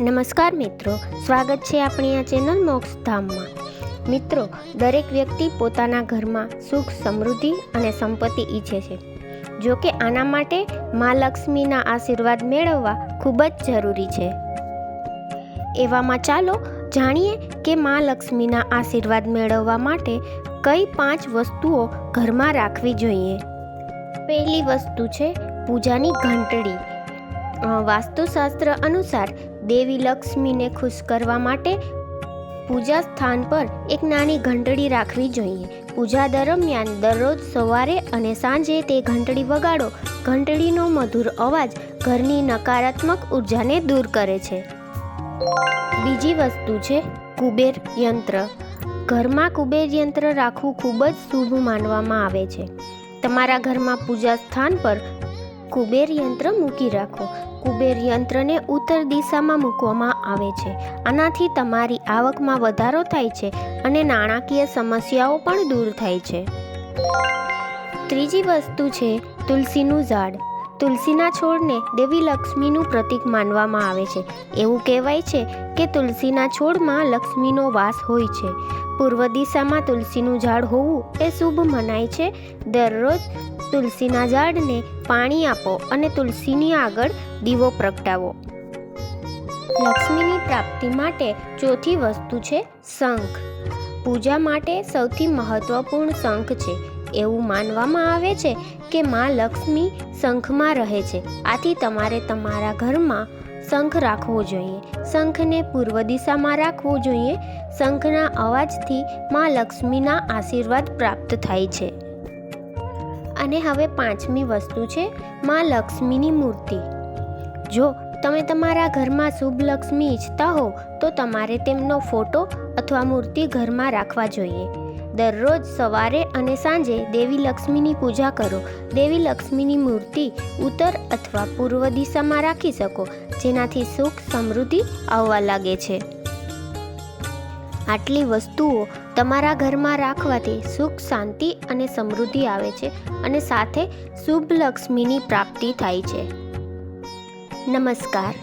નમસ્કાર મિત્રો, સ્વાગત છે આપણી આ ચેનલ મોક્ષ ધામમાં. મિત્રો, દરેક વ્યક્તિ પોતાના ઘરમાં સુખ, સમૃદ્ધિ અને સંપત્તિ ઈચ્છે છે. જો કે આના માટે મા લક્ષ્મીના આશીર્વાદ મેળવવા ખૂબ જ જરૂરી છે. એવામાં ચાલો જાણીએ કે મા લક્ષ્મીના આશીર્વાદ મેળવવા માટે કઈ પાંચ વસ્તુઓ ઘરમાં રાખવી જોઈએ. પહેલી વસ્તુ છે પૂજાની ઘંટડી. વાસ્તુશાસ્ત્ર અનુસાર દેવી લક્ષ્મીને ખુશ કરવા માટે પૂજા સ્થાન પર એક નાની ઘંટડી રાખવી જોઈએ. પૂજા દરમિયાન દરરોજ સવારે અને સાંજે તે ઘંટડી વગાડો. ઘંટડીનો મધુર અવાજ ઘરની નકારાત્મક ઉર્જાને દૂર કરે છે. બીજી વસ્તુ છે કુબેર યંત્ર. ઘરમાં કુબેર યંત્ર રાખવું ખૂબ જ શુભ માનવામાં આવે છે. તમારા ઘરમાં પૂજા સ્થાન પર કુબેર યંત્ર મૂકી રાખો. કુબેર યંત્રને ઉત્તર દિશામાં મૂકવામાં આવે છે. આનાથી તમારી આવકમાં વધારો થાય છે અને નાણાકીય સમસ્યાઓ પણ દૂર થાય છે. ત્રીજી વસ્તુ છે તુલસીનું ઝાડ. તુલસીના છોડને દેવી લક્ષ્મીનું પ્રતીક માનવામાં આવે છે. એવું કહેવાય છે કે તુલસીના છોડમાં લક્ષ્મીનો વાસ હોય છે. પૂર્વ દિશામાં તુલસીનું ઝાડ હોવું એ શુભ મનાય છે. દરરોજ તુલસીના ઝાડને પાણી આપો અને તુલસીની આગળ દીવો પ્રગટાવો. લક્ષ્મીની પ્રાપ્તિ માટે ચોથી વસ્તુ છે શંખ. પૂજા માટે સૌથી મહત્વપૂર્ણ શંખ છે. એવું માનવામાં આવે છે કે માં લક્ષ્મી શંખમાં રહે છે. આથી તમારે તમારા ઘરમાં શંખ રાખવો જોઈએ. શંખને પૂર્વ દિશામાં રાખવો જોઈએ. શંખના અવાજથી માં લક્ષ્મીના આશીર્વાદ પ્રાપ્ત થાય છે. અને હવે પાંચમી વસ્તુ છે માં લક્ષ્મીની મૂર્તિ. જો તમે તમારા ઘરમાં શુભ લક્ષ્મી ઈચ્છતા હો, તો તમારે તેમનો ફોટો અથવા મૂર્તિ ઘરમાં રાખવા જોઈએ. દરરોજ સવારે અને સાંજે દેવી લક્ષ્મીની પૂજા કરો. દેવી લક્ષ્મીની મૂર્તિ ઉત્તર અથવા પૂર્વ દિશામાં રાખી શકો. જેનાથી સુખ, સમૃદ્ધિ આવવા લાગે છે. આટલી વસ્તુઓ તમારા ઘરમાં રાખવાથી સુખ, શાંતિ અને સમૃદ્ધિ આવે છે અને સાથે શુભ લક્ષ્મીની પ્રાપ્તિ થાય છે. નમસ્કાર.